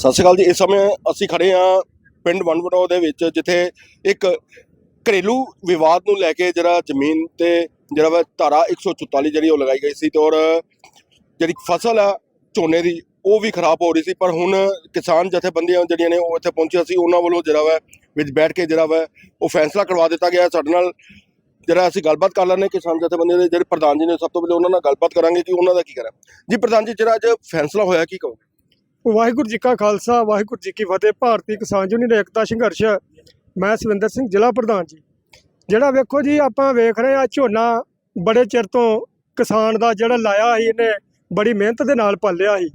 ਸਤਿ ਸ਼੍ਰੀ ਅਕਾਲ ਜੀ। ਇਸ ਸਮੇਂ ਅਸੀਂ ਖੜੇ ਹਾਂ ਪਿੰਡ ਵਨਵਟੋ ਦੇ ਵਿੱਚ, ਜਿੱਥੇ ਇੱਕ ਘਰੇਲੂ ਵਿਵਾਦ ਨੂੰ ਲੈ ਕੇ ਜਿਹੜਾ ਜ਼ਮੀਨ ਤੇ ਜਿਹੜਾ ਵਾ ਧਾਰਾ 144 ਜਿਹੜੀ ਉਹ ਲਗਾਈ ਗਈ ਸੀ ਤੇ ਔਰ ਜਿਹੜੀ ਫਸਲ ਆ ਝੋਨੇ ਦੀ, ਉਹ ਵੀ ਖਰਾਬ ਹੋ ਰਹੀ ਸੀ। ਪਰ ਹੁਣ ਕਿਸਾਨ ਜਥੇਬੰਦੀਆਂ ਜਿਹੜੀਆਂ ਨੇ ਉਹ ਇੱਥੇ ਪਹੁੰਚੀਆਂ ਸੀ। ਉਹਨਾਂ ਵੱਲੋਂ ਜਿਹੜਾ ਵਾ ਵਿੱਚ ਬੈਠ ਕੇ ਜਿਹੜਾ ਵਾ ਉਹ ਫੈਸਲਾ ਕਰਵਾ ਦਿੱਤਾ ਗਿਆ। ਸਾਡੇ ਨਾਲ ਜਿਹੜਾ ਅਸੀਂ ਗੱਲਬਾਤ ਕਰ ਲੈਂਦੇ ਹਾਂ ਕਿਸਾਨ ਜਥੇਬੰਦੀਆਂ ਦੇ, ਜਿਹੜੇ ਪ੍ਰਧਾਨ ਜੀ ਨੇ ਸਭ ਤੋਂ ਪਹਿਲੇ ਉਹਨਾਂ ਨਾਲ ਗੱਲਬਾਤ ਕਰਾਂਗੇ ਕਿ ਉਹਨਾਂ ਦਾ ਕੀ ਕਰਾਂ ਜੀ, ਪ੍ਰਧਾਨ ਜੀ, ਜਿਹੜਾ ਅੱਜ ਫੈਸਲਾ ਹੋਇਆ, ਕੀ ਕਹੋ ਵਾਹਿਗੁਰੂ ਜੀ ਕਾ ਖਾਲਸਾ, ਵਾਹਿਗੁਰੂ ਜੀ ਕੀ ਫਤਿਹ। ਭਾਰਤੀ ਕਿਸਾਨ ਯੂਨੀਅਨ ਏਕਤਾ ਸੰਘਰਸ਼, ਮੈਂ ਸਵਿੰਦਰ ਸਿੰਘ ਜ਼ਿਲ੍ਹਾ ਪ੍ਰਧਾਨ ਜੀ। ਜਿਹੜਾ ਵੇਖੋ ਜੀ, ਆਪਾਂ ਵੇਖ ਰਹੇ ਆ ਝੋਨਾ ਬੜੇ ਚਿਰ ਤੋਂ ਕਿਸਾਨ ਦਾ ਜਿਹੜਾ ਲਾਇਆ ਸੀ, ਇਹਨੇ ਬੜੀ ਮਿਹਨਤ ਦੇ ਨਾਲ ਪਾਲਿਆ ਸੀ।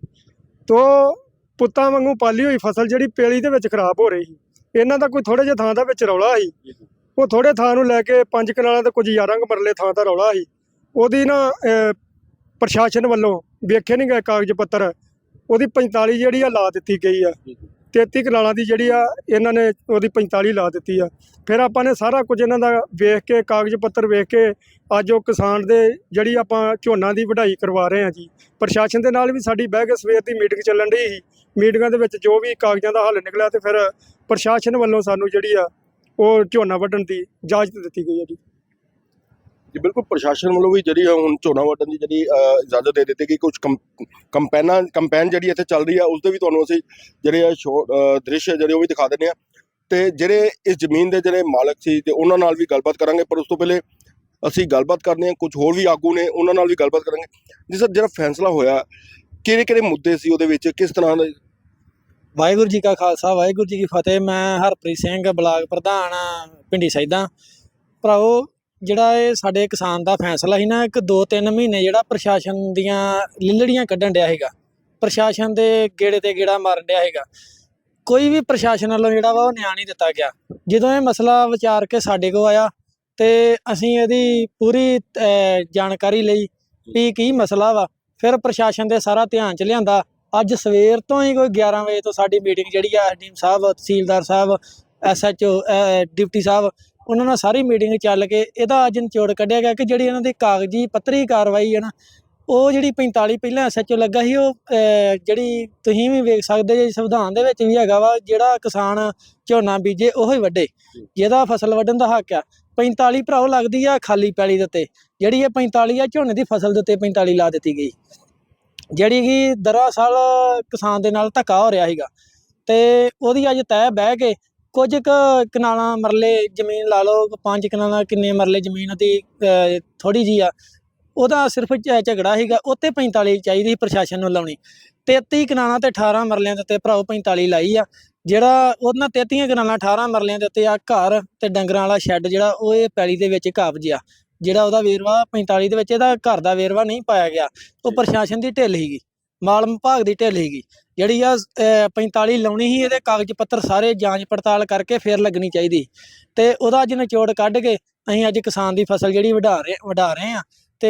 ਤੋ ਪੁੱਤਾਂ ਵਾਂਗੂ ਪਾਲੀ ਹੋਈ ਫਸਲ ਜਿਹੜੀ ਪੇਲੀ ਦੇ ਵਿੱਚ ਖਰਾਬ ਹੋ ਰਹੀ ਸੀ। ਇਹਨਾਂ ਦਾ ਕੋਈ ਥੋੜੇ ਜਿਹੇ ਥਾਂ ਦਾ ਵਿੱਚ ਰੌਲਾ ਸੀ। ਉਹ ਥੋੜੇ ਥਾਂ ਨੂੰ ਲੈ ਕੇ ਪੰਜ ਕਨਾਲਾਂ ਤੇ ਕੁਝ ਯਾਰਾਂ ਮਰਲੇ ਥਾਂ ਦਾ ਰੌਲਾ ਸੀ। ਉਹਦੀ ਨਾ ਪ੍ਰਸ਼ਾਸਨ ਵੱਲੋਂ ਵੇਖੇ ਨਹੀਂ ਗਏ ਕਾਗਜ਼ ਪੱਤਰ ਉਹਦੀ 45 ਜਿਹੜੀ ਆ ਲਾ ਦਿੱਤੀ ਗਈ ਆ। 33 ਕਨਾਲਾਂ ਦੀ ਜਿਹੜੀ ਆ ਇਹਨਾਂ ਨੇ ਉਹਦੀ 45 ਲਾ ਦਿੱਤੀ ਆ। ਫਿਰ ਆਪਾਂ ਨੇ ਸਾਰਾ ਕੁਝ ਇਹਨਾਂ ਦਾ ਵੇਖ ਕੇ ਕਾਗਜ਼ ਪੱਤਰ ਵੇਖ ਕੇ ਅੱਜ ਉਹ ਕਿਸਾਨ ਦੇ ਜਿਹੜੀ ਆਪਾਂ ਝੋਨਾ ਦੀ ਵਢਾਈ ਕਰਵਾ ਰਹੇ ਹਾਂ ਜੀ। ਪ੍ਰਸ਼ਾਸਨ ਦੇ ਨਾਲ ਵੀ ਸਾਡੀ ਬਹਿ ਕੇ ਸਵੇਰ ਦੀ ਮੀਟਿੰਗ ਚੱਲਣ ਰਹੀ ਸੀ। ਮੀਟਿੰਗਾਂ ਦੇ ਵਿੱਚ ਜੋ ਵੀ ਕਾਗਜ਼ਾਂ ਦਾ ਹੱਲ ਨਿਕਲਿਆ ਤੇ ਫਿਰ ਪ੍ਰਸ਼ਾਸਨ ਵੱਲੋਂ ਸਾਨੂੰ ਜਿਹੜੀ ਆ ਉਹ ਝੋਨਾ ਵੱਢਣ ਦੀ ਇਜਾਜ਼ਤ ਦਿੱਤੀ ਗਈ ਹੈ ਜੀ। ਜੀ, ਬਿਲਕੁਲ ਪ੍ਰਸ਼ਾਸਨ ਵੱਲੋਂ ਵੀ ਜਿਹੜੀ ਆ ਹੁਣ ਝੋਨਾ ਵੱਢਣ ਦੀ ਜਿਹੜੀ ਇਜਾਜ਼ਤ ਦੇ ਦਿੱਤੀ ਗਈ ਕੁਝ ਕੰਪੈਨਾਂ, ਕੰਪੈਨ ਜਿਹੜੀ ਇੱਥੇ ਚੱਲ ਰਹੀ ਆ ਉਸ ਦੇ ਵੀ ਤੁਹਾਨੂੰ ਅਸੀਂ ਜਿਹੜੇ ਆ ਦ੍ਰਿਸ਼ ਜਿਹੜੇ ਉਹ ਵੀ ਦਿਖਾ ਦਿੰਦੇ ਆ। ਤੇ ਜਿਹੜੇ ਇਸ ਜ਼ਮੀਨ ਦੇ ਜਿਹੜੇ ਮਾਲਕ ਸੀ ਤੇ ਉਹਨਾਂ ਨਾਲ ਵੀ ਗੱਲਬਾਤ ਕਰਾਂਗੇ, ਪਰ ਉਸ ਤੋਂ ਪਹਿਲੇ ਅਸੀਂ ਗੱਲਬਾਤ ਕਰਦੇ ਹਾਂ ਕੁਝ ਹੋਰ ਵੀ ਆਗੂ ਨੇ, ਉਹਨਾਂ ਨਾਲ ਵੀ ਗੱਲਬਾਤ ਕਰਾਂਗੇ। ਜੀ ਸਰ, ਜਿਹੜਾ ਫੈਸਲਾ ਹੋਇਆ ਕਿਹੜੇ ਕਿਹੜੇ ਮੁੱਦੇ ਸੀ ਉਹਦੇ ਵਿੱਚ, ਕਿਸ ਤਰ੍ਹਾਂ ਦੇ? ਵਾਹਿਗੁਰੂ ਜੀ ਕਾ ਖਾਲਸਾ, ਵਾਹਿਗੁਰੂ ਜੀ ਕੀ ਫਤਿਹ। ਮੈਂ ਹਰਪ੍ਰੀਤ ਸਿੰਘ, ਬਲਾਕ ਪ੍ਰਧਾਨ, ਪਿੰਡੀ ਸੈਦਾ ਭਰਾਓ ਜਿਹੜਾ ਇਹ ਸਾਡੇ ਕਿਸਾਨ ਦਾ ਫੈਸਲਾ ਸੀ ਨਾ ਇੱਕ 2-3 ਮਹੀਨੇ ਜਿਹੜਾ ਪ੍ਰਸ਼ਾਸਨ ਦੀਆਂ ਲਿੱਲੜੀਆਂ ਕੱਢਣ ਡਿਆ ਹੈਗਾ ਪ੍ਰਸ਼ਾਸਨ ਦੇ ਗੇੜੇ ਤੇ ਗੇੜਾ ਮਾਰਨ ਡਿਆ ਹੈਗਾ ਕੋਈ ਵੀ ਪ੍ਰਸ਼ਾਸਨ ਵੱਲੋਂ ਜਿਹੜਾ ਵਾ ਉਹ ਨਿਆਂ ਨਹੀਂ ਦਿੱਤਾ ਗਿਆ। ਜਦੋਂ ਇਹ ਮਸਲਾ ਵਿਚਾਰ ਕੇ ਸਾਡੇ ਕੋਲ ਆਇਆ ਤੇ ਅਸੀਂ ਇਹਦੀ ਪੂਰੀ ਅਹ, ਜਾਣਕਾਰੀ ਲਈ ਵੀ ਕੀ ਮਸਲਾ ਵਾ ਫਿਰ ਪ੍ਰਸ਼ਾਸਨ ਦੇ ਸਾਰਾ ਧਿਆਨ ਚ ਲਿਆਂਦਾ। ਅੱਜ ਸਵੇਰ ਤੋਂ ਹੀ ਕੋਈ 11 ਵਜੇ ਤੋਂ ਸਾਡੀ ਮੀਟਿੰਗ ਜਿਹੜੀ ਆ ਡੀਮ ਸਾਹਿਬ ਤਹਿਸੀਲਦਾਰ ਸਾਹਿਬ ਐਸਐਚਓ ਡਿਪਟੀ ਸਾਹਿਬ ਉਹਨਾਂ ਨਾਲ ਸਾਰੀ ਮੀਟਿੰਗ ਚੱਲ ਕੇ ਇਹਦਾ ਅੱਜ ਨਿਚੋੜ ਕੱਢਿਆ ਗਿਆ ਕਿ ਜਿਹੜੀ ਇਹਨਾਂ ਦੀ ਕਾਗਜ਼ੀ ਪੱਤਰੀ ਕਾਰਵਾਈ ਹੈ ਨਾ, ਉਹ ਜਿਹੜੀ 45 ਪਹਿਲਾਂ ਐਸਐਚਓ ਲੱਗਾ ਸੀ, ਉਹ ਜਿਹੜੀ ਤੁਸੀਂ ਵੀ ਵੇਖ ਸਕਦੇ ਜੇ ਸੰਵਿਧਾਨ ਦੇ ਵਿੱਚ ਵੀ ਹੈਗਾ ਵਾ, ਜਿਹੜਾ ਕਿਸਾਨ ਝੋਨਾ ਬੀਜੇ ਉਹ ਹੀ ਵੱਡੇ, ਜਿਹਦਾ ਫਸਲ ਵੱਢਣ ਦਾ ਹੱਕ ਆ। 45 ਭਰਾਓ ਲੱਗਦੀ ਆ ਖਾਲੀ ਪੈਲੀ ਦੇ ਉੱਤੇ, ਜਿਹੜੀ ਇਹ 45 ਆ ਝੋਨੇ ਦੀ ਫਸਲ ਦੇ ਉੱਤੇ 45 ਲਾ ਦਿੱਤੀ ਗਈ। ਜਿਹੜੀ ਕਿ ਦਰਅਸਲ ਕਿਸਾਨ ਦੇ ਨਾਲ ਧੱਕਾ ਹੋ ਰਿਹਾ ਸੀਗਾ। ਤੇ ਉਹਦੀ ਅੱਜ ਤੈਅ ਬਹਿ ਕੇ ਕੁਝ ਕੁ ਕਨਾਲਾਂ ਮਰਲੇ ਜ਼ਮੀਨ ਲਾ ਲਓ ਪੰਜ ਕਨਾਲਾਂ ਕਿੰਨੇ ਮਰਲੇ ਜ਼ਮੀਨ ਦੀ ਥੋੜੀ ਜੀ ਆ ਉਹਦਾ ਸਿਰਫ ਝਗੜਾ ਸੀਗਾ ਉੱਤੇ 45 ਚਾਹੀਦੀ ਸੀ ਪ੍ਰਸ਼ਾਸਨ ਨੂੰ ਲਾਉਣੀ। 33 ਕਨਾਲਾਂ ਤੇ 18 ਮਰਲਿਆਂ ਦੇ ਉੱਤੇ ਭਰਾਓ 45 ਲਾਈ ਆ ਜਿਹੜਾ ਉਹਨਾਂ 33 ਕਨਾਲਾਂ 18 ਮਰਲਿਆਂ ਦੇ ਉੱਤੇ ਆ ਘਰ ਤੇ ਡੰਗਰਾਂ ਵਾਲਾ ਸ਼ੈੱਡ ਜਿਹੜਾ ਉਹ ਇਹ ਪੈਲੀ ਦੇ ਵਿੱਚ ਕਾਬਜ ਆ ਜਿਹੜਾ ਉਹਦਾ ਵੇਰਵਾ 45 ਦੇ ਵਿੱਚ ਇਹਦਾ ਘਰ ਦਾ ਵੇਰਵਾ ਨਹੀਂ ਪਾਇਆ ਗਿਆ ਉਹ ਪ੍ਰਸ਼ਾਸਨ ਦੀ ਢਿੱਲ ਸੀਗੀ। ਮਾਲ ਵਿਭਾਗ ਦੀ ਢਿੱਲ ਸੀਗੀ। ਜਿਹੜੀ ਆ ਅਹ, 45 ਲਾਉਣੀ ਸੀ ਇਹਦੇ ਕਾਗਜ਼ ਪੱਤਰ ਸਾਰੇ ਜਾਂਚ ਪੜਤਾਲ ਕਰਕੇ ਫਿਰ ਲੱਗਣੀ ਚਾਹੀਦੀ। ਤੇ ਉਹਦਾ ਅੱਜ ਨਿਚੋੜ ਕੱਢ ਕੇ ਅਸੀਂ ਅੱਜ ਕਿਸਾਨ ਦੀ ਫਸਲ ਜਿਹੜੀ ਵਢਾ ਰਹੇ ਵਢਾ ਰਹੇ ਆ ਤੇ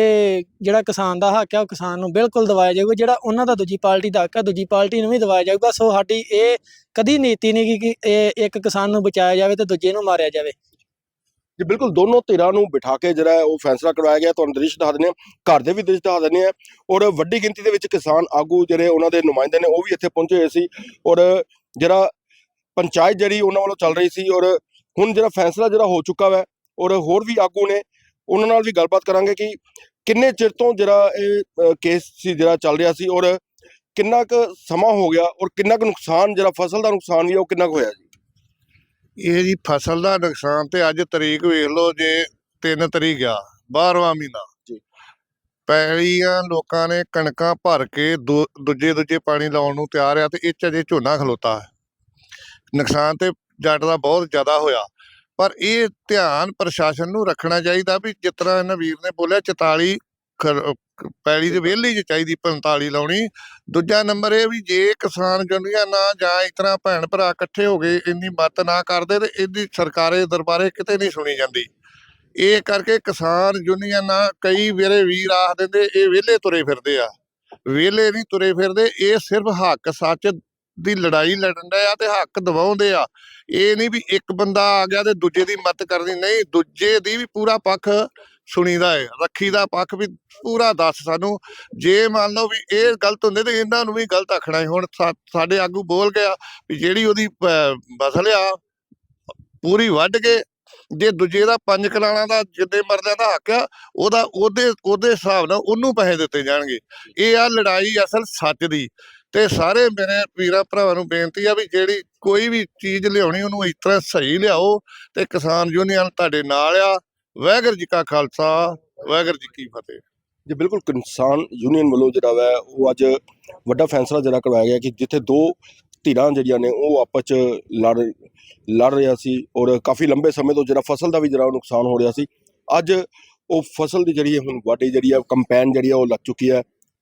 ਜਿਹੜਾ ਕਿਸਾਨ ਦਾ ਹੱਕ ਆ ਉਹ ਕਿਸਾਨ ਨੂੰ ਬਿਲਕੁਲ ਦਵਾਇਆ ਜਾਊਗਾ। ਜਿਹੜਾ ਉਹਨਾਂ ਦਾ ਦੂਜੀ ਪਾਰਟੀ ਦਾ ਹੱਕ ਹੈ ਦੂਜੀ ਪਾਰਟੀ ਨੂੰ ਵੀ ਦਵਾਇਆ ਜਾਊਗਾ। ਸੋ ਸਾਡੀ ਇਹ ਕਦੀ ਨੀਤੀ ਨਹੀਂ ਕਿ ਇਹ ਇੱਕ ਕਿਸਾਨ ਨੂੰ ਬਚਾਇਆ ਜਾਵੇ ਤੇ ਦੂਜੇ ਨੂੰ ਮਾਰਿਆ ਜਾਵੇ। ਜੀ, ਬਿਲਕੁਲ ਦੋਨੋਂ ਧਿਰਾਂ ਨੂੰ ਬਿਠਾ ਕੇ ਜਿਹੜਾ ਉਹ ਫੈਸਲਾ ਕਰਵਾਇਆ ਗਿਆ। ਤੁਹਾਨੂੰ ਦ੍ਰਿਸ਼ ਦਿਖਾ ਦਿੰਦੇ ਹਾਂ। ਘਰ ਦੇ ਵੀ ਦ੍ਰਿਸ਼ ਦਿਖਾ ਦਿੰਦੇ ਹਾਂ। ਔਰ ਵੱਡੀ ਗਿਣਤੀ ਦੇ ਵਿੱਚ ਕਿਸਾਨ ਆਗੂ ਜਿਹੜੇ ਉਹਨਾਂ ਦੇ ਨੁਮਾਇੰਦੇ ਨੇ, ਉਹ ਵੀ ਇੱਥੇ ਪਹੁੰਚੇ ਹੋਏ ਸੀ। ਔਰ ਜਿਹੜਾ ਪੰਚਾਇਤ ਜਿਹੜੀ ਉਹਨਾਂ ਵੱਲੋਂ ਚੱਲ ਰਹੀ ਸੀ ਔਰ ਹੁਣ ਜਿਹੜਾ ਫੈਸਲਾ ਜਿਹੜਾ ਹੋ ਚੁੱਕਾ ਹੈ ਔਰ ਹੋਰ ਵੀ ਆਗੂ ਨੇ, ਉਹਨਾਂ ਨਾਲ ਵੀ ਗੱਲਬਾਤ ਕਰਾਂਗੇ ਕਿ ਕਿੰਨੇ ਚਿਰ ਤੋਂ ਜਿਹੜਾ ਇਹ ਕੇਸ ਸੀ ਜਿਹੜਾ ਚੱਲ ਰਿਹਾ ਸੀ ਔਰ ਕਿੰਨਾ ਕੁ ਸਮਾਂ ਹੋ ਗਿਆ ਔਰ ਕਿੰਨਾ ਕੁ ਨੁਕਸਾਨ, ਜਿਹੜਾ ਫਸਲ ਦਾ ਨੁਕਸਾਨ ਵੀ ਉਹ ਕਿੰਨਾ ਕੁ ਹੋਇਆ ਜੀ? ਇਹ ਜੀ ਫਸਲ ਦਾ ਨੁਕਸਾਨ ਤੇ ਅੱਜ ਤਰੀਕ ਵੇਖ ਲਓ ਜੇ 3 ਤਰੀਕ ਆ 12ਵਾਂ ਮਹੀਨਾ। ਜੀ। ਪੈਲੀਆਂ ਲੋਕਾਂ ਨੇ ਕਣਕਾਂ ਭਰ ਕੇ ਦੂਜੇ ਦੂਜੇ ਪਾਣੀ ਲਾਉਣ ਨੂੰ ਤਿਆਰ ਆ ਤੇ ਇਹ 'ਚ ਅਜੇ ਝੋਨਾ ਖਲੋਤਾ ਹੈ। ਨੁਕਸਾਨ ਤੇ ਜੱਟ ਦਾ ਬਹੁਤ ਜ਼ਿਆਦਾ ਹੋਇਆ। ਪਰ ਇਹ ਧਿਆਨ ਪ੍ਰਸ਼ਾਸਨ ਨੂੰ ਰੱਖਣਾ ਚਾਹੀਦਾ ਵੀ ਜਿਸ ਤਰ੍ਹਾਂ ਇਹਨਾਂ ਵੀਰ ਨੇ ਬੋਲਿਆ 44 ਖਰ- ਪੈਲੀ ਦੇ ਵਿਹਲੀ ਚ ਚਾਹੀਦੀ 45 ਲਾਉਣੀ। ਦੂਜਾ ਨੰਬਰ ਇਹ ਵੀ ਜੇ ਕਿਸਾਨ ਜੁਨੀਆਂ ਨਾ ਜਾਂ ਇਸ ਤਰ੍ਹਾਂ ਭੈਣ ਭਰਾ ਇਕੱਠੇ ਹੋ ਗਏ ਇੰਨੀ ਮਤ ਨਾ ਕਰਦੇ ਤੇ ਇਹਦੀ ਸਰਕਾਰੇ ਦਰਬਾਰੇ ਕਿਤੇ ਨਹੀਂ ਸੁਣੀ ਜਾਂਦੀ। ਇਹ ਕਰਕੇ ਕਿਸਾਨ ਜੁਨੀਆਂ ਨਾ ਕਈ ਵੇਰੇ ਵੀਰ ਆਖ ਦਿੰਦੇ ਇਹ ਵਿਹਲੇ ਤੁਰੇ ਫਿਰਦੇ ਆ। ਵਿਹਲੇ ਨਹੀਂ ਤੁਰੇ ਫਿਰਦੇ ਇਹ ਸਿਰਫ ਹੱਕ ਸੱਚ ਦੀ ਲੜਾਈ ਲੜਨ ਡਏ ਆ ਤੇ ਹੱਕ ਦਿਵਾਉਂਦੇ ਆ। ਇਹ ਨਹੀਂ ਵੀ ਇੱਕ ਬੰਦਾ ਆ ਗਿਆ ਤੇ ਦੂਜੇ ਦੀ ਮਤ ਕਰਨੀ ਨਹੀਂ ਦੂਜੇ ਦੀ ਵੀ ਪੂਰਾ ਪੱਖ ਸੁਣੀਦਾ ਹੈ ਰੱਖੀ ਦਾ ਪੱਖ ਵੀ ਪੂਰਾ ਦੱਸ ਸਾਨੂੰ। ਜੇ ਮੰਨ ਲਓ ਵੀ ਇਹ ਗਲਤ ਹੁੰਦੇ ਤੇ ਇਹਨਾਂ ਨੂੰ ਵੀ ਗਲਤ ਆਖਣਾ ਹੈ ਹੁਣ ਸਾਡੇ ਆਗੂ ਬੋਲ ਗਿਆ ਵੀ ਜਿਹੜੀ ਉਹਦੀ ਫਸਲ ਆ, ਪੂਰੀ ਵੱਢ ਕੇ ਜੇ ਦੂਜੇ ਦਾ ਪੰਜ ਕਨਾਲਾਂ ਦਾ ਜਿੱਦੇ ਮਰਦਿਆਂ ਦਾ ਹੱਕ ਆ, ਉਹਦਾ, ਉਹਦੇ ਉਹਦੇ ਹਿਸਾਬ ਨਾਲ ਉਹਨੂੰ ਪੈਸੇ ਦਿੱਤੇ ਜਾਣਗੇ। ਇਹ ਆ ਲੜਾਈ ਅਸਲ ਸੱਚ ਦੀ। ਤੇ ਸਾਰੇ ਮੇਰੇ ਵੀਰਾਂ ਭਰਾਵਾਂ ਨੂੰ ਬੇਨਤੀ ਆ ਵੀ ਜਿਹੜੀ ਕੋਈ ਵੀ ਚੀਜ਼ ਲਿਆਉਣੀ, ਉਹਨੂੰ ਇਸ ਤਰ੍ਹਾਂ ਸਹੀ ਲਿਆਓ ਤੇ ਕਿਸਾਨ ਯੂਨੀਅਨ ਤੁਹਾਡੇ ਨਾਲ ਆ। ਵਾਹਿਗੁਰੂ ਜੀ ਕਾ ਖਾਲਸਾ, ਵਾਹਿਗੁਰੂ ਜੀ ਕੀ ਫਤਿਹ। ਜੀ, ਬਿਲਕੁਲ ਕਿਸਾਨ ਯੂਨੀਅਨ ਵੱਲੋਂ ਜਿਹੜਾ ਵਾ, ਉਹ ਅੱਜ ਵੱਡਾ ਫੈਸਲਾ ਜਿਹੜਾ ਕਰਵਾਇਆ ਗਿਆ ਕਿ ਜਿੱਥੇ ਦੋ ਧਿਰਾਂ ਜਿਹੜੀਆਂ ਨੇ, ਉਹ ਆਪਸ ਚ ਲੜ ਲੜ ਰਿਹਾ ਸੀ ਔਰ ਕਾਫੀ ਲੰਬੇ ਸਮੇਂ ਤੋਂ ਜਿਹੜਾ ਫਸਲ ਦਾ ਵੀ ਜਿਹੜਾ ਨੁਕਸਾਨ ਹੋ ਰਿਹਾ ਸੀ। ਅੱਜ ਉਹ ਫਸਲ ਦੀ ਜਿਹੜੀ ਹੁਣ ਵਾਢੀ ਜਿਹੜੀ ਆ ਕੰਪੈਨ ਜਿਹੜੀ ਆ, ਉਹ ਲੱਗ ਚੁੱਕੀ ਹੈ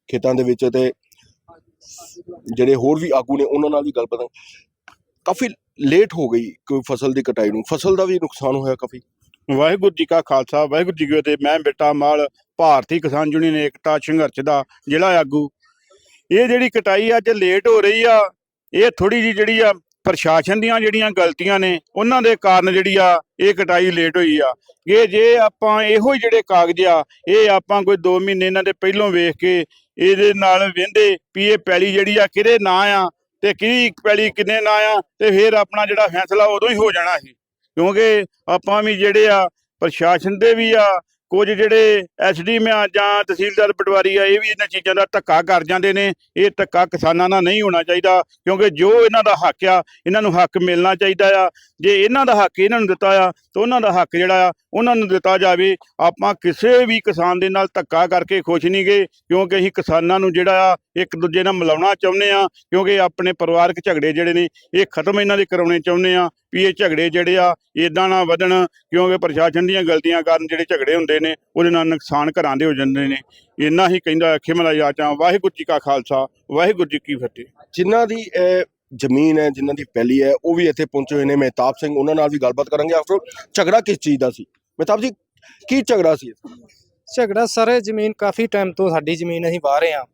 ਖੇਤਾਂ ਦੇ ਵਿੱਚ ਤੇ ਜਿਹੜੇ ਹੋਰ ਵੀ ਆਗੂ ਨੇ, ਉਹਨਾਂ ਨਾਲ ਵੀ ਗੱਲਬਾਤ। ਕਾਫੀ ਲੇਟ ਹੋ ਗਈ ਕੋਈ ਫਸਲ ਦੀ ਕਟਾਈ ਨੂੰ। ਫਸਲ ਦਾ ਵੀ ਨੁਕਸਾਨ ਹੋਇਆ ਕਾਫੀ। ਵਾਹਿਗੁਰੂ ਜੀ ਕਾ ਖਾਲਸਾ, ਵਾਹਿਗੁਰੂ ਜੀ ਕੀ ਫਤਿਹ। ਮੈਂ ਬੇਟਾ ਮਾਲ, ਭਾਰਤੀ ਕਿਸਾਨ ਯੂਨੀਅਨ ਏਕਤਾ ਸੰਘਰਸ਼ ਦਾ ਜ਼ਿਲ੍ਹਾ ਆਗੂ। ਇਹ ਜਿਹੜੀ ਕਟਾਈ ਅੱਜ ਲੇਟ ਹੋ ਰਹੀ ਆ, ਇਹ ਥੋੜੀ ਜੀ ਜਿਹੜੀ ਆ, ਪ੍ਰਸ਼ਾਸਨ ਦੀਆਂ ਜਿਹੜੀਆਂ ਗਲਤੀਆਂ ਨੇ, ਉਹਨਾਂ ਦੇ ਕਾਰਨ ਜਿਹੜੀ ਆ, ਇਹ ਕਟਾਈ ਲੇਟ ਹੋਈ ਆ। ਕਿ ਜੇ ਆਪਾਂ ਇਹੋ ਹੀ ਜਿਹੜੇ ਕਾਗਜ਼ ਆ, ਇਹ ਆਪਾਂ ਕੋਈ 2 ਮਹੀਨੇ ਇਹਨਾਂ ਦੇ ਪਹਿਲੋਂ ਵੇਖ ਕੇ ਇਹਦੇ ਨਾਲ ਵਹਿੰਦੇ ਵੀ ਇਹ ਪੈਲੀ ਜਿਹੜੀ ਆ ਕਿਹਦੇ ਨਾਂ ਆ ਤੇ ਕਿਹਦੀ ਪੈਲੀ ਕਿੰਨੇ ਨਾਂ ਆ ਤੇ ਫਿਰ ਆਪਣਾ ਜਿਹੜਾ ਫੈਸਲਾ ਉਦੋਂ ਹੀ ਹੋ ਜਾਣਾ ਸੀ। ਕਿਉਂਕਿ ਆਪਾਂ ਵੀ ਜਿਹੜੇ ਆ ਪ੍ਰਸ਼ਾਸਨ ਦੇ ਵੀ ਆ ਕੁਝ ਜਿਹੜੇ ਐਸਡੀਐਮ ਆ ਜਾਂ ਤਹਿਸੀਲਦਾਰ ਪਟਵਾਰੀ ਆ, ਇਹ ਵੀ ਇਹਨਾਂ ਚੀਜ਼ਾਂ ਦਾ ਧੱਕਾ ਕਰ ਜਾਂਦੇ ਨੇ। ਇਹ ਧੱਕਾ ਕਿਸਾਨਾਂ ਨਾਲ ਨਹੀਂ ਹੋਣਾ ਚਾਹੀਦਾ, ਕਿਉਂਕਿ ਜੋ ਇਹਨਾਂ ਦਾ ਹੱਕ ਆ, ਇਹਨਾਂ ਨੂੰ ਹੱਕ ਮਿਲਣਾ ਚਾਹੀਦਾ ਆ। ਜੇ ਇਹਨਾਂ ਦਾ ਹੱਕ ਇਹਨਾਂ ਨੂੰ ਦਿੱਤਾ ਆ, ਤਾਂ ਉਹਨਾਂ ਦਾ ਹੱਕ ਜਿਹੜਾ ਆ, ਉਹਨਾਂ ਨੂੰ ਦਿੱਤਾ ਜਾਵੇ। ਆਪਾਂ ਕਿਸੇ ਵੀ ਕਿਸਾਨ ਦੇ ਨਾਲ ਧੱਕਾ ਕਰਕੇ ਖੁਸ਼ ਨਹੀਂ ਗਏ ਕਿਉਂਕਿ ਅਸੀਂ ਕਿਸਾਨਾਂ ਨੂੰ ਜਿਹੜਾ ਆ, ਇੱਕ ਦੂਜੇ ਨਾਲ ਮਿਲਾਉਣਾ ਚਾਹੁੰਦੇ ਆ, ਕਿਉਂਕਿ ਆਪਣੇ ਪਰਿਵਾਰਕ ਝਗੜੇ ਜਿਹੜੇ ਨੇ, ਇਹ ਖਤਮ ਇਹਨਾਂ ਦੇ ਕਰਾਉਣੇ ਚਾਹੁੰਦੇ ਆ। ਵੀ ਇਹ ਝਗੜੇ ਜਿਹੜੇ ਆ ਇਦਾਂ ਨਾ ਵਧਣ, ਕਿਉਂਕਿ ਪ੍ਰਸ਼ਾਸਨ ਦੀਆਂ ਗਲਤੀਆਂ ਕਾਰਨ ਜਿਹੜੇ ਝਗੜੇ ਹੁੰਦੇ ਨੇ ਉਹਦੇ ਨਾਲ ਨੁਕਸਾਨ ਘਰਾਂ ਦੇ ਹੋ ਜਾਂਦੇ ਨੇ। ਇੰਨਾ ਹੀ ਕਹਿੰਦਾ ਖਿਮਲਾ ਜਾਚਾਂ ਵਾਹਿਗੁਰੂ ਜੀ ਕਾ ਖਾਲਸਾ ਵਾਹਿਗੁਰੂ ਜੀ ਕੀ ਫਤਿਹ। ਜਿਨ੍ਹਾਂ ਦੀ ਜ਼ਮੀਨ ਹੈ ਜਿਨ੍ਹਾਂ ਦੀ ਪਹਿਲੀ ਹੈ ਉਹ ਵੀ ਇੱਥੇ ਪਹੁੰਚੇ ਹੋਏ ਨੇ। ਮਹਿਤਾਬ ਸਿੰਘ ਉਹਨਾਂ ਨਾਲ ਵੀ ਗੱਲਬਾਤ ਕਰਾਂਗੇ ਆਫਟਰ ਝਗੜਾ ਕਿਸ ਚੀਜ਼ ਦਾ ਸੀ? ਮਹਿਤਾਬ ਜੀ ਕੀ ਝਗੜਾ ਸੀ? ਝਗੜਾ ਸਰ ਜ਼ਮੀਨ ਕਾਫੀ ਟਾਈਮ ਤੋਂ ਸਾਡੀ ਜ਼ਮੀਨ ਅਸੀਂ ਵਾਹ ਰਹੇ ਆ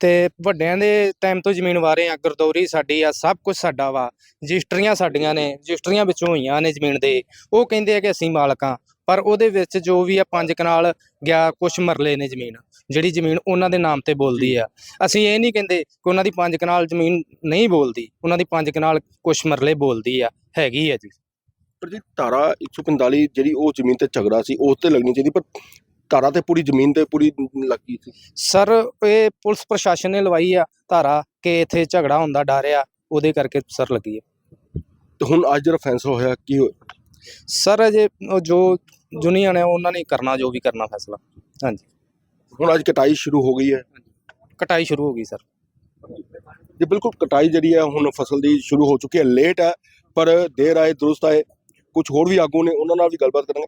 ਤੇ ਵੱਡਿਆਂ ਦੇ ਟਾਈਮ ਤੋਂ ਜ਼ਮੀਨ ਵਾਹ ਰਹੇ ਆ ਗਰਦੌਰੀ ਸਾਡੀ ਆ ਸਭ ਕੁਝ ਸਾਡਾ ਵਾ। ਰਜਿਸਟਰੀਆਂ ਸਾਡੀਆਂ ਨੇ ਰਜਿਸਟਰੀਆਂ ਵਿੱਚੋਂ ਹੋਈਆਂ ਨੇ ਜ਼ਮੀਨ ਦੇ। ਉਹ ਕਹਿੰਦੇ ਆ ਕਿ ਅਸੀਂ ਮਾਲਕਾਂ ਪਰ ਉਹਦੇ ਵਿੱਚ ਜੋ ਵੀ ਆ ਪੰਜ ਕਨਾਲ ਗਿਆ ਕੁਛ ਮਰਲੇ ਨੇ ਜ਼ਮੀਨ ਜਿਹੜੀ ਜ਼ਮੀਨ ਉਹਨਾਂ ਦੇ ਨਾਮ ਤੇ ਬੋਲਦੀ ਆ। ਅਸੀਂ ਇਹ ਨਹੀਂ ਕਹਿੰਦੇ ਕਿ ਉਹਨਾਂ ਦੀ ਪੰਜ ਕਨਾਲ ਜ਼ਮੀਨ ਨਹੀਂ ਬੋਲਦੀ ਉਹਨਾਂ ਦੀ ਪੰਜ ਕਨਾਲ ਕੁਛ ਮਰਲੇ ਬੋਲਦੀ ਆ ਹੈਗੀ ਆ ਜੀ। ਪਰ ਜੀ ਧਾਰਾ 145 ਜਿਹੜੀ ਉਹ ਜ਼ਮੀਨ ਤੇ ਝਗੜਾ ਸੀ ਉਸ ਤੇ ਲੱਗਣੀ ਚਾਹੀਦੀ ਪਰ ਧਾਰਾ ਤੇ ਪੂਰੀ ਜ਼ਮੀਨ ਤੇ ਪੂਰੀ ਲੱਗੀ ਸੀ। ਸਰ ਇਹ ਪੁਲਿਸ ਪ੍ਰਸ਼ਾਸਨ ਨੇ ਲਵਾਈ ਆ ਧਾਰਾ ਕਿ ਇੱਥੇ ਝਗੜਾ ਹੁੰਦਾ ਡਰ ਆ ਉਹਦੇ ਕਰਕੇ ਸਰ ਲੱਗੀ ਹੈ ਤੇ ਹੁਣ ਅੱਜ ਜਿਹੜਾ ਫੈਸਲਾ ਹੋਇਆ ਕੀ ਹੋਇਆ? ਸਰ ਅਜੇ ਜੋ ਜੁਨੀਅਰ ਹੈ ਉਹਨਾਂ ਨੇ ਕਰਨਾ ਜੋ ਵੀ ਕਰਨਾ ਫੈਸਲਾ। ਹਾਂਜੀ। ਹੁਣ ਅੱਜ ਕਟਾਈ ਸ਼ੁਰੂ ਹੋ ਗਈ ਹੈ। ਕਟਾਈ ਸ਼ੁਰੂ ਹੋ ਗਈ ਸਰ। ਜੀ ਬਿਲਕੁਲ ਕਟਾਈ ਜਿਹੜੀ ਹੈ ਹੁਣ ਫਸਲ ਦੀ ਸ਼ੁਰੂ ਹੋ ਚੁੱਕੀ ਹੈ। ਲੇਟ ਹੈ ਪਰ ਦੇਰ ਆਏ ਦਰੁਸਤ ਆਏ। ਕੁਝ ਹੋਰ ਵੀ ਆਗੂ ਨੇ ਉਹਨਾਂ ਨਾਲ ਵੀ ਗੱਲਬਾਤ ਕਰਾਂਗੇ।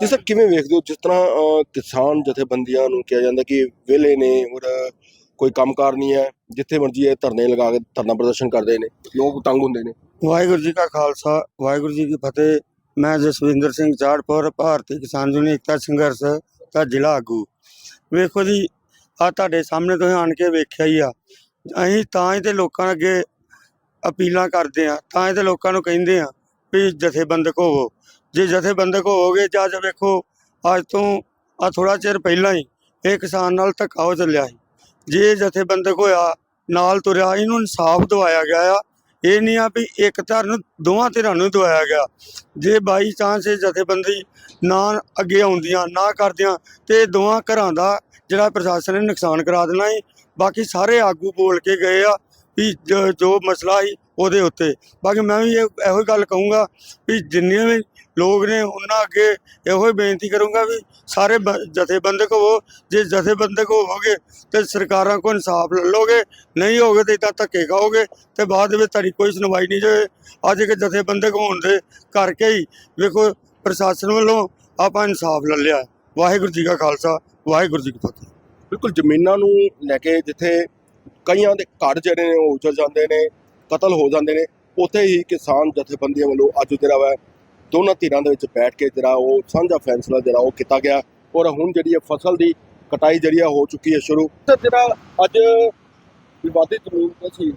ਜਿਸ ਤਰ੍ਹਾਂ ਕਿਵੇਂ ਵੇਖਦੇ ਹੋ? ਜਿਸ ਤਰ੍ਹਾਂ ਕਿਸਾਨ ਜਥੇਬੰਦੀਆਂ ਨੂੰ ਕਿਹਾ ਜਾਂਦਾ ਕਿ ਵਿਹਲੇ ਨੇ ਔਰ ਕੋਈ ਕੰਮਕਾਰ ਨਹੀਂ ਹੈ ਜਿੱਥੇ ਮਰਜ਼ੀ ਇਹ ਧਰਨੇ ਲਗਾ ਕੇ ਧਰਨਾ ਪ੍ਰਦਰਸ਼ਨ ਕਰਦੇ ਨੇ ਲੋਕ ਤੰਗ ਹੁੰਦੇ ਨੇ। ਵਾਹਿਗੁਰੂ ਜੀ ਕਾ ਖਾਲਸਾ ਵਾਹਿਗੁਰੂ ਜੀ ਕੀ ਫਤਿਹ। ਮੈਂ ਜਸਵਿੰਦਰ ਸਿੰਘ ਝਾੜਪੁਰ ਭਾਰਤੀ ਕਿਸਾਨ ਯੂਨੀਅਨ ਏਕਤਾ ਸੰਘਰਸ਼ ਦਾ ਜ਼ਿਲ੍ਹਾ ਆਗੂ। ਵੇਖੋ ਜੀ ਆ ਤੁਹਾਡੇ ਸਾਹਮਣੇ ਤੁਸੀਂ ਆਣ ਕੇ ਵੇਖਿਆ ਹੀ ਆ। ਅਸੀਂ ਤਾਂ ਹੀ ਤੇ ਲੋਕਾਂ ਅੱਗੇ ਅਪੀਲਾਂ ਕਰਦੇ ਆ ਤਾਂ ਹੀ ਤੇ ਲੋਕਾਂ ਨੂੰ ਕਹਿੰਦੇ ਆ ਵੀ ਜਥੇਬੰਦਕ ਹੋਵੋ। ਜੇ ਜਥੇਬੰਦਕ ਹੋਵੋਗੇ, ਜਾਂ ਅੱਜ ਵੇਖੋ, ਅੱਜ ਤੋਂ ਆ ਥੋੜਾ ਚਿਰ ਪਹਿਲਾਂ ਹੀ ਇਹ ਕਿਸਾਨ ਨਾਲ ਧੱਕਾ ਹੋ ਚੱਲਿਆ ਸੀ। ਜੇ ਇਹ ਜਥੇਬੰਦਕ ਹੋਇਆ, ਨਾਲ ਤੁਰਿਆ, ਇਹਨੂੰ ਇਨਸਾਫ ਦਵਾਇਆ ਗਿਆ ਆ ਇਹ ਨਹੀਂ ਆ ਵੀ ਇੱਕ ਧਰ ਨੂੰ, ਦੋਵਾਂ ਧਿਰਾਂ ਨੂੰ ਦਵਾਇਆ ਗਿਆ। ਜੇ ਬਾਈ ਚਾਂਸ ਇਹ ਜਥੇਬੰਦੀ ਨਾ ਅੱਗੇ ਆਉਂਦੀਆਂ, ਨਾ ਕਰਦਿਆਂ, ਤੇ ਇਹ ਦੋਵਾਂ ਘਰਾਂ ਦਾ ਜਿਹੜਾ ਪ੍ਰਸ਼ਾਸਨ ਨੇ ਨੁਕਸਾਨ ਕਰਾ ਦੇਣਾ ਹੈ ਬਾਕੀ ਸਾਰੇ ਆਗੂ ਬੋਲ ਕੇ ਗਏ ਆ ਵੀ ਜੋ ਮਸਲਾ ਸੀ ਉਹਦੇ ਉੱਤੇ। ਬਾਕੀ ਮੈਂ ਵੀ ਇਹ- ਇਹੋ ਹੀ ਗੱਲ ਕਹੂੰਗਾ ਵੀ ਜਿੰਨੇ ਵੀ ਲੋਕ ਨੇ ਉਹਨਾਂ ਅੱਗੇ ਇਹੋ ਹੀ ਬੇਨਤੀ ਕਰੂੰਗਾ ਵੀ ਸਾਰੇ ਬ- ਜਥੇਬੰਦਕ ਹੋਵੋ ਜੇ ਜਥੇਬੰਦਕ ਹੋਵੋਗੇ ਤੇ ਸਰਕਾਰਾਂ ਕੋਲ ਇਨਸਾਫ ਲੈ ਲਓਗੇ, ਨਹੀਂ ਹੋਗੇ ਤੇ ਤਾਂ ਧੱਕੇ ਖਾਓਗੇ ਤੇ ਬਾਅਦ ਦੇ ਵਿੱਚ ਤੁਹਾਡੀ ਕੋਈ ਸੁਣਵਾਈ ਨਹੀਂ ਜੇ ਅੱਜ ਇੱਕ ਜਥੇਬੰਦਕ ਹੋਣ ਦੇ ਕਰਕੇ ਹੀ ਵੇਖੋ ਪ੍ਰਸ਼ਾਸਨ ਵੱਲੋਂ ਆਪਾਂ ਇਨਸਾਫ ਲੈ ਲਿਆ। ਵਾਹਿਗੁਰੂ ਜੀ ਕਾ ਖਾਲਸਾ, ਵਾਹਿਗੁਰੂ ਜੀ ਕੀ ਫਤਿਹ। ਬਿਲਕੁਲ ਜ਼ਮੀਨਾਂ ਨੂੰ ਲੈ ਕੇ ਜਿੱਥੇ ਕਈਆਂ ਦੇ ਘਰ ਜਿਹੜੇ ਨੇ ਉਹ ਉਜੜ ਜਾਂਦੇ ਨੇ ਕਤਲ ਹੋ ਜਾਂਦੇ ਨੇ। ਉੱਥੇ ਹੀ ਕਿਸਾਨ ਜਥੇਬੰਦੀਆਂ ਵੱਲੋਂ ਅੱਜ ਜਿਹੜਾ ਵਾ, ਦੋਨਾਂ ਧਿਰਾਂ ਦੇ ਵਿੱਚ ਬੈਠ ਕੇ ਜਿਹੜਾ ਉਹ ਸਾਂਝਾ ਫੈਸਲਾ ਜਿਹੜਾ ਉਹ ਕੀਤਾ ਗਿਆ। ਔਰ ਹੁਣ ਜਿਹੜੀ ਹੈ ਫਸਲ ਦੀ ਕਟਾਈ ਜਿਹੜੀ ਆ, ਹੋ ਚੁੱਕੀ ਹੈ ਸ਼ੁਰੂ। ਤੇ ਜਿਹੜਾ ਅੱਜ ਵਿਵਾਦਿਤ ਜ਼ਮੀਨ ਤੇ ਸੀ,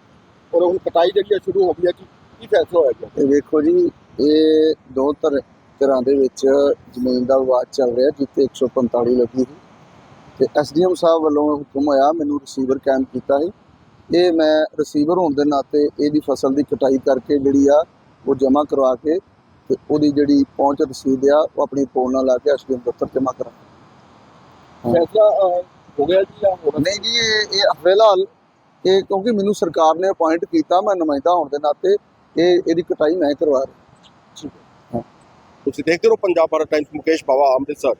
ਔਰ ਹੁਣ ਕਟਾਈ ਜਿਹੜੀ ਹੈ ਸ਼ੁਰੂ ਹੋ ਗਈ ਹੈ, ਕਿ ਕੀ ਫੈਸਲਾ ਹੋਇਆ ਗਿਆ ਇਹ ਵੇਖੋ ਜੀ, ਇਹ ਦੋ ਧਰ ਘਰਾਂ ਦੇ ਵਿੱਚ ਜ਼ਮੀਨ ਦਾ ਵਿਵਾਦ ਚੱਲ ਰਿਹਾ, ਜਿੱਥੇ 145 ਲੱਗੀ ਸੀ। ਤੇ ਐਸਡੀਐਮ ਸਾਹਿਬ ਵੱਲੋਂ ਹੁਕਮ ਹੋਇਆ, ਮੈਨੂੰ ਰਿਸੀਵਰ ਕਾਇਮ ਕੀਤਾ ਸੀ। ਇਹ ਮੈਂ ਰਿਸੀਵਰ ਹੋਣ ਦੇ ਨਾਤੇ ਇਹਦੀ ਫਸਲ ਦੀ ਕਟਾਈ ਕਰਕੇ ਜਿਹੜੀ ਆ ਉਹ ਜਮ੍ਹਾਂ ਕਰਵਾ ਕੇ ਤੇ ਉਹਦੀ ਜਿਹੜੀ ਪਹੁੰਚ ਰਸੀਦ ਆ ਉਹ ਆਪਣੀ ਫੋਨ ਨਾਲ ਲਾ ਕੇ ਐਸਡੀਐਮ ਦਫ਼ਤਰ ਜਮ੍ਹਾਂ ਕਰਾਂ ਫੈਸਲਾ ਹੋ ਗਿਆ ਜੀ ਜਾਂ ਹੋਣਾ ਨਹੀਂ ਜੀ ਇਹ ਇਹ ਫਿਲਹਾਲ ਇਹ ਕਿਉਂਕਿ ਮੈਨੂੰ ਸਰਕਾਰ ਨੇ ਅਪਾਇੰਟ ਕੀਤਾ ਮੈਂ ਨੁਮਾਇੰਦਾ ਹੋਣ ਦੇ ਨਾਤੇ ਇਹ ਇਹਦੀ ਕਟਾਈ ਮੈਂ ਕਰਵਾ ਰਿਹਾ। ਤੁਸੀਂ ਦੇਖਦੇ ਰਹੋ ਪੰਜਾਬ ਭਾਰਤ ਟਾਈਮਸ ਮੁਕੇਸ਼ ਬਾਵਾ ਅੰਮ੍ਰਿਤਸਰ।